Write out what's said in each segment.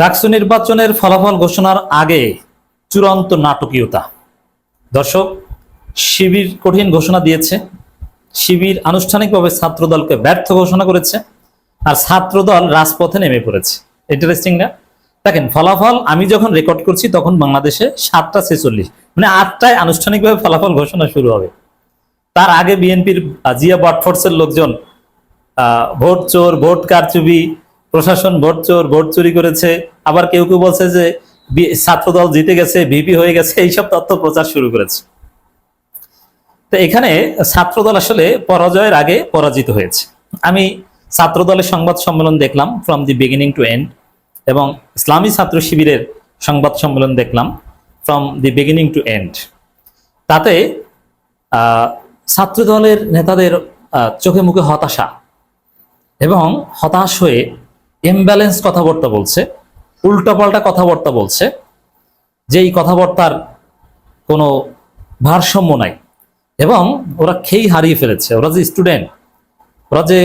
ডাকসু নির্বাচনের ফলাফল ঘোষণার আগে চূড়ান্ত নাটকীয়তা। দর্শক, শিবির কঠিন ঘোষণা দিয়েছে। শিবির আনুষ্ঠানিকভাবে ছাত্রদলকে ব্যর্থ ঘোষণা করেছে আর ছাত্রদল রাজপথে নেমে পড়েছে। ইন্টারেস্টিং না? দেখেন, ফলাফল আমি যখন রেকর্ড করছি তখন বাংলাদেশে সাতটা ছেচল্লিশ মানে আটটায় আনুষ্ঠানিকভাবে ফলাফল ঘোষণা শুরু হবে। তার আগে বিএনপির জিয়া বটফোর্সের লোকজন ভোট চোর, ভোট কারচুপি প্রশাসন ভোট চোর, ভোট চুরি করেছে। আবার কেউ কেউ বলছে যে ছাত্রদল জিতে গেছে, ভিপি হয়ে গেছে, এইসব তথ্য প্রচার শুরু করেছে। তো এখানে ছাত্রদল আসলে পরাজয়ের আগে পরাজিত হয়েছে। আমি ছাত্রদলের সংবাদ সম্মেলন দেখলাম from the beginning to end এবং ইসলামী ছাত্র শিবিরের সংবাদ সম্মেলন দেখলাম from the beginning to end তাতে ছাত্রদলের নেতাদের চোখে মুখে হতাশা এবং হতাশ হয়ে ইমব্যালেন্স কথাবার্তা বলছে, উল্টাপাল্টা কথাবার্তা বলছে যে এই কথাবার্তার কোনো ভারসাম্য নাই। এবং ওরা খেই হারিয়ে ফেলেছে। ওরা যে স্টুডেন্ট, ওরা যে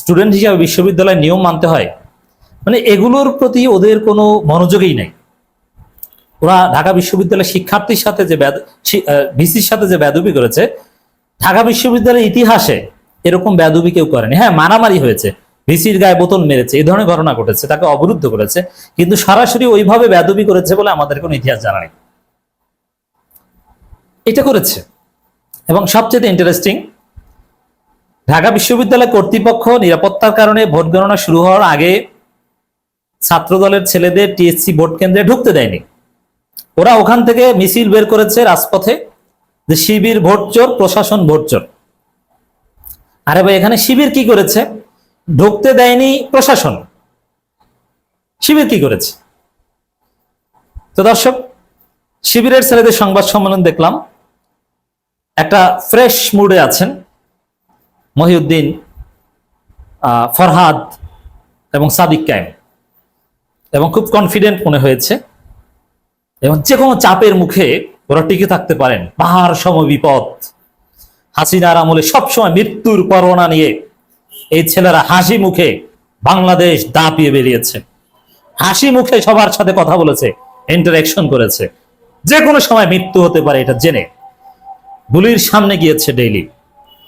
স্টুডেন্ট হিসাবে বিশ্ববিদ্যালয়ের নিয়ম মানতে হয় মানে এগুলোর প্রতি ওদের কোনো মনোযোগই নেই। ওরা ঢাকা বিশ্ববিদ্যালয়ের শিক্ষার্থীর সাথে যে ভিসির সাথে যে বেদবি করেছে, ঢাকা বিশ্ববিদ্যালয়ের ইতিহাসে এরকম বেদবি কেউ করেনি। হ্যাঁ মারামারি হয়েছে। ভিসির গায়ে বোতল মেরেছে এই ধরনের ঘটনা ঘটেছে, তাকে অবরুদ্ধ করেছে, কিন্তু সরাসরি ওইভাবে বেদবি করেছে বলে আমাদের কোনো ইতিহাস জানা নেই। এটা করেছে। এবং সবচেয়ে ইন্টারেস্টিং ঢাকা বিশ্ববিদ্যালয় কর্তৃপক্ষ নিরাপত্তার কারণে ভোট গণনা শুরু হওয়ার আগে ছাত্রদলের ছেলেদের টিএসসি ভোট কেন্দ্রে ঢুকতে দেয়নি। ওরা ওখান থেকে মিছিল বের করেছে রাজপথে, যে শিবির ভোট চোর, প্রশাসন ভোট চোর। আরে ভাই, এখানে শিবির কি করেছে? ঢুকতে দেয়নি প্রশাসন। শিবির কি করেছে? তো দর্শক, শিবিরের ছেলেদের সংবাদ সম্মেলন দেখলাম। একটা ফ্রেশ মুডে আছেন মহিউদ্দিন ফরহাদ এবং সাদিক কায়েম। এবং খুব কনফিডেন্ট মনে হয়েছে। এবং যে কোনো চাপের মুখে ওরা টিকে থাকতে পারেন। পাহাড় সম বিপদ, হাসিনার আমলে সবসময় মৃত্যুর পরোয়ানা নিয়ে এই ছেলেরা হাসি মুখে বাংলাদেশ দাপিয়ে বেরিয়েছে। হাসি মুখে সবার সাথে কথা বলেছে ইন্টারাকশন করেছে। যে কোনো সময় মৃত্যু হতে পারে এটা জেনে। গুলির সামনে গিয়েছে ডেইলি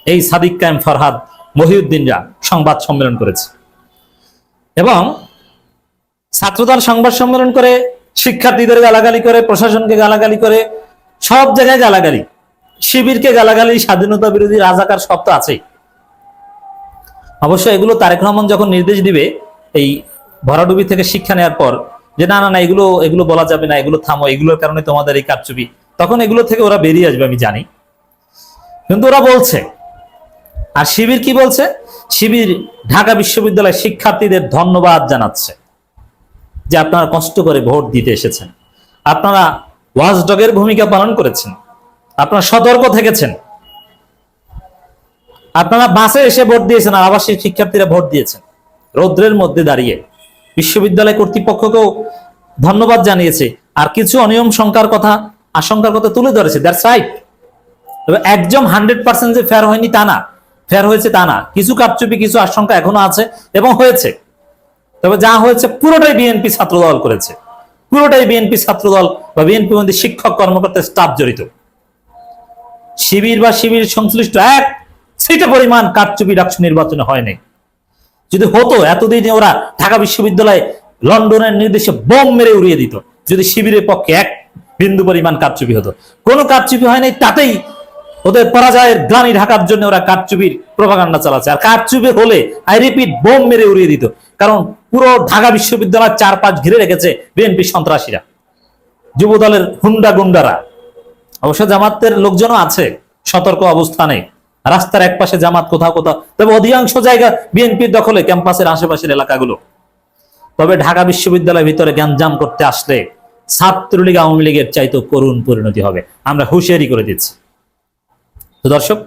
এই সাদিক কায়েম ফরহাদ মহিউদ্দিন মহিউদ্দিনরা সংবাদ সম্মেলন করেছে। এবং ছাত্রদল সংবাদ সম্মেলন করে, শিক্ষার্থীদের গালাগালি করে, প্রশাসনকে গালাগালি করে, সব জায়গায় গালাগালি। শিবিরকে গালাগালি, স্বাধীনতা বিরোধী রাজাকার সব তো আছেই। অবশ্য এগুলো তারেক রহমান যখন নির্দেশ দিবে, এই ভরাডুবি থেকে শিক্ষা নেওয়ার পর, যে না না না, এগুলো এগুলো বলা যাবে না, এগুলো থামো, এগুলোর কারণে তোমাদের এই কারচুপি, তখন এগুলো থেকে ওরা বেরিয়ে আসবে, আমি জানি। কিন্তু ওরা বলছে, আর শিবির কি বলছে? শিবির ঢাকা বিশ্ববিদ্যালয়ের শিক্ষার্থীদের ধন্যবাদ জানাচ্ছে যে আপনারা কষ্ট করে ভোট দিতে এসেছেন। আপনারা ওয়াজডগের ভূমিকা পালন করেছেন। আপনারা সতর্ক থেকেছেন। আপনারা বাসে এসে ভোট দিয়েছেন আর আবাসিক শিক্ষার্থীরা ভোট দিয়েছেন। রৌদ্রের মধ্যে দাঁড়িয়ে বিশ্ববিদ্যালয় কর্তৃপক্ষকেও ধন্যবাদ জানিয়েছে। আর কিছু অনিয়ম সংখ্যার কথা, আশঙ্কার কথা তুলে ধরেছে। দ্যাটস রাইট তবে একদম হান্ড্রেড পার্সেন্ট যে ফেয়ার হয়নি তা না। ফেয়ার হয়েছে তা না। কিছু কারচুপি, কিছু আশঙ্কা এখনও আছে এবং হয়েছে। তবে যা হয়েছে পুরোটাই বিএনপি ছাত্রদল করেছে। পুরোটাই বিএনপি ছাত্রদল বা বিএনপি মধ্যে শিক্ষক, কর্মকর্তা স্টাফ জড়িত। শিবির বা শিবির সংশ্লিষ্ট এক সেটা পরিমাণ কারচুপি ডাকসু নির্বাচনে হয়নি যদি হতো, এতদিনে ওরা ঢাকা বিশ্ববিদ্যালয়ে লন্ডনের নির্দেশে বোম মেরে উড়িয়ে দিত। যদি শিবিরের পক্ষে এক বিন্দু পরিমাণ কারচুপি হতো। কোনো কারচুপি হয় নাই, তাতেই ওদের পরাজয়ের গ্লানি ঢাকার জন্য ওরা কারচুপির প্রভাকাণ্ডা চালাচ্ছে। আর কারচুপি হলে আই রিপিট বোম মেরে উড়িয়ে দিত। কারণ পুরো ঢাকা বিশ্ববিদ্যালয়ের চারপাশ ঘিরে রেখেছে বিএনপি সন্ত্রাসীরা। যুব দলের হুন্ডা গুন্ডারা। অবশ্য জামাতের লোকজনও আছে সতর্ক অবস্থানে। রাস্তার এক পাশে জামাত কোথাও কোথাও। তবে অধিকাংশ জায়গা বিএনপির দখলে, ক্যাম্পাসের আশেপাশের এলাকাগুলো। তবে ঢাকা বিশ্ববিদ্যালয়ের ভিতরে গ্যাঞ্জাম করতে আসলে ছাত্রলীগ আওয়ামী লীগের চাইতে করুণ পরিণতি হবে। আমরা হুঁশিয়ারি করে দিচ্ছি। তো দর্শক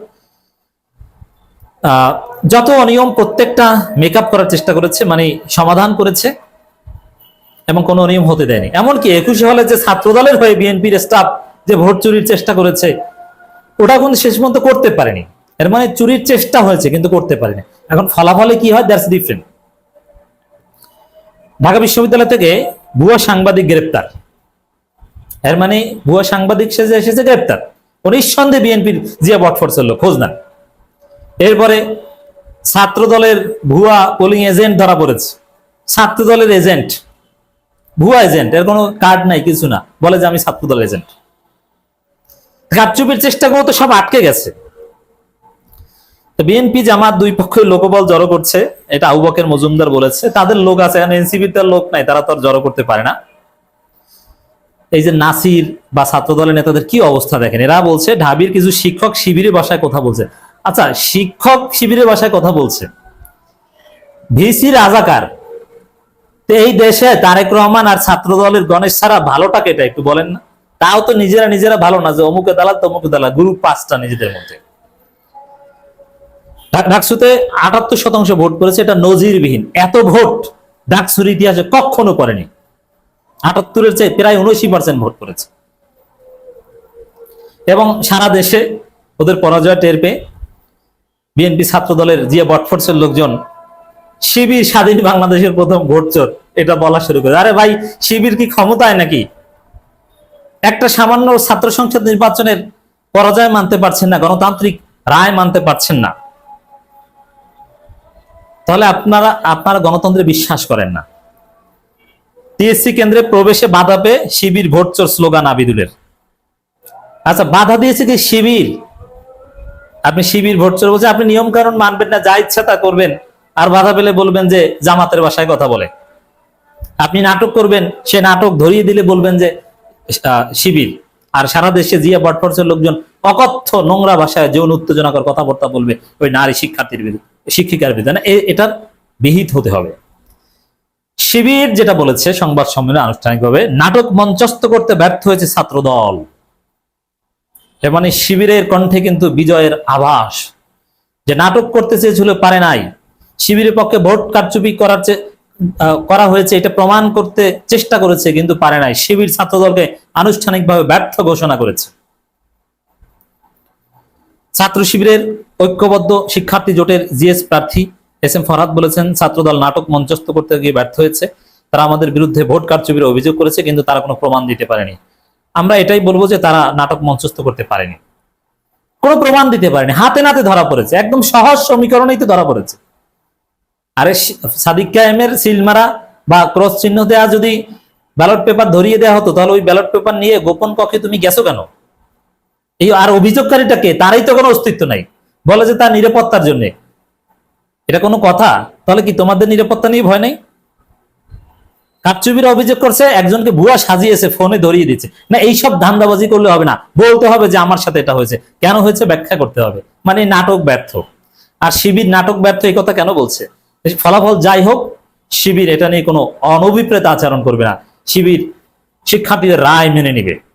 যত অনিয়ম প্রত্যেকটা মেকআপ করার চেষ্টা করেছে মানে সমাধান করেছে, এবং কোনো অনিয়ম হতে দেয়নি। এমনকি একুশে হলে যে ছাত্রদলের হয়ে বিএনপির স্টাফ যে ভোট চুরির চেষ্টা করেছে, ওটা কিন্তু শেষ পর্যন্ত করতে পারেনি। এর মানে চুরির চেষ্টা হয়েছে, কিন্তু করতে পারেনি। এখন ফলাফলে কি হয়? দ্যাটস ডিফারেন্ট ঢাকা বিশ্ববিদ্যালয় থেকে ভুয়া সাংবাদিক গ্রেপ্তার। এর মানে ভুয়া সাংবাদিক সেজে এসেছে গ্রেপ্তার। নিঃসন্দেহে বিএনপির জিয়া বটফোর্সের লোক, খোঁজ নেন। এরপরে ছাত্র দলের ভুয়া পোলিং এজেন্ট ধরা পড়েছে। ছাত্র দলের এজেন্ট ভুয়া এজেন্ট এর কোনো কার্ড নাই, কিছু না। বলে যে আমি ছাত্র দলের এজেন্ট কারচুপির চেষ্টা করো তো সব আটকে গেছে। বিএনপি জামাত দুই পক্ষই লোকবল জড়ো করছে, এটা আউবকের মজুমদার বলেছে। তাদের লোক আছে এনসিপির তার লোক নাই, তারা তো জড়ো করতে পারে না। এই যে নাসির বা ছাত্র দলের নেতাদের কি অবস্থা দেখেন? এরা বলছে, ঢাবির কিছু শিক্ষক শিবিরের বাসায় কথা বলছে। আচ্ছা শিক্ষক শিবিরের বাসায় কথা বলছে। ভিসি রাজাকার। তো এই দেশে তারেক রহমান আর ছাত্র দলের গণেশ ছাড়া ভালোটাকে এটা একটু বলেন না। তাও তো নিজেরা নিজেরা ভালো না, যে অমুকে দালাল, তমুকে দালাল গ্রুপ পাঁচটা নিজেদের মধ্যে। ডাকসুতে আটাত্তর শতাংশ ভোট করেছে, এটা নজিরবিহীন। এত ভোট ডাকসুর ইতিহাসে কখনো করেনি। আটাত্তরের চেয়ে প্রায় উনআশি পার্সেন্ট ভোট করেছে। এবং সারা দেশে ওদের পরাজয় টের পেয়ে বিএনপি ছাত্র দলের জিয়া বটফোর্সের লোকজন শিবির স্বাধীন বাংলাদেশের প্রথম ভোট চোর, এটা বলা শুরু করে। আরে ভাই, শিবির কি ক্ষমতায় নাকি? একটা সামান্য ছাত্র সংসদ নির্বাচনের পরাজয় মানতে পারছেন না, গণতান্ত্রিক রায় মানতে পারছেন না। তাহলে আপনারা আপনারা গণতন্ত্রে বিশ্বাস করেন না। টিএসসি কেন্দ্রে প্রবেশে বাধা পেয়ে শিবির ভোট চোর স্লোগান আবিদুলের। আচ্ছা বাধা দিয়েছে কি শিবির? আপনি শিবির ভোট চোর বলছে আপনি নিয়ম কানুন মানবেন না, যা ইচ্ছা তা করবেন। আর বাধা পেলে বলবেন যে জামাতের বাসায় কথা বলে। আপনি নাটক করবেন, সে নাটক ধরিয়ে দিলে বলবেন যে শিবির। আর সারা দেশে জিয়া বটফোর্সের লোকজন অকথ্য নোংরা ভাষায় যৌন উত্তেজনাকর কথাবার্তা বলবে ওই নারী শিক্ষার্থীর বিরুদ্ধে, শিক্ষিকার বিরুদ্ধে না এটার বিহিত হতে হবে। শিবির যেটা বলেছে সংবাদ সম্মেলনে আনুষ্ঠানিকভাবে, নাটক মঞ্চস্থ করতে ব্যর্থ হয়েছে ছাত্র দল মানে শিবিরের কণ্ঠে কিন্তু বিজয়ের আভাস। যে নাটক করতে চেয়েছিল পারে নাই। শিবিরের পক্ষে ভোট কারচুপি করার করা হয়েছে, এটা প্রমাণ করতে চেষ্টা করেছে, কিন্তু পারে নাই। শিবির ছাত্র দলকে আনুষ্ঠানিকভাবে ব্যর্থ ঘোষণা করেছে। ছাত্র শিবিরের ঐক্যবদ্ধ শিক্ষার্থী জোটের জিএস প্রার্থী এস এম ফরহাদ বলেছেন, ছাত্রদল নাটক মঞ্চস্থ করতে গিয়ে ব্যর্থ হয়েছে। তারা আমাদের বিরুদ্ধে ভোট কারচুপির অভিযোগ করেছে, কিন্তু তারা কোনো প্রমাণ দিতে পারেনি। আমরা এটাই বলব যে তারা নাটক মঞ্চস্থ করতে পারেনি। কোনো প্রমাণ দিতে পারেনি। হাতে নাতে ধরা পড়েছে। একদম সহজ সমীকরণেই তো ধরা পড়েছে। আরে সাদিক কায়েমের সিলমারা বা ক্রস চিহ্ন দেওয়া যদি ব্যালট পেপার ধরিয়ে দেওয়া হতো, তাহলে ওই ব্যালট পেপার নিয়ে গোপন কক্ষে তুমি গেছো কেন? এই আর অভিযোগকারীটা কে? তারই তো কোনো অস্তিত্ব নাই। বলে যে তার নিরাপত্তার জন্য। এটা কোনো কথা? তাহলে কি তোমাদের নিরাপত্তা নিয়ে ভয় নেই? কারচুপির অভিযোগ করছে, একজনকে ভুয়া সাজিয়েছে, ফোনে ধরিয়ে দিচ্ছে। না এইসব ধান্দাবাজি করলে হবে না। বলতে হবে যে আমার সাথে এটা হয়েছে। কেন হয়েছে ব্যাখ্যা করতে হবে। মানে নাটক ব্যর্থ। আর শিবির নাটক ব্যর্থ এই কথা কেন বলছে? ফলাফল যাই হোক, শিবির এটা নিয়ে কোনো অনভিপ্রেত আচরণ করবে না। শিবির শিক্ষার্থীদের রায় মেনে নিবে।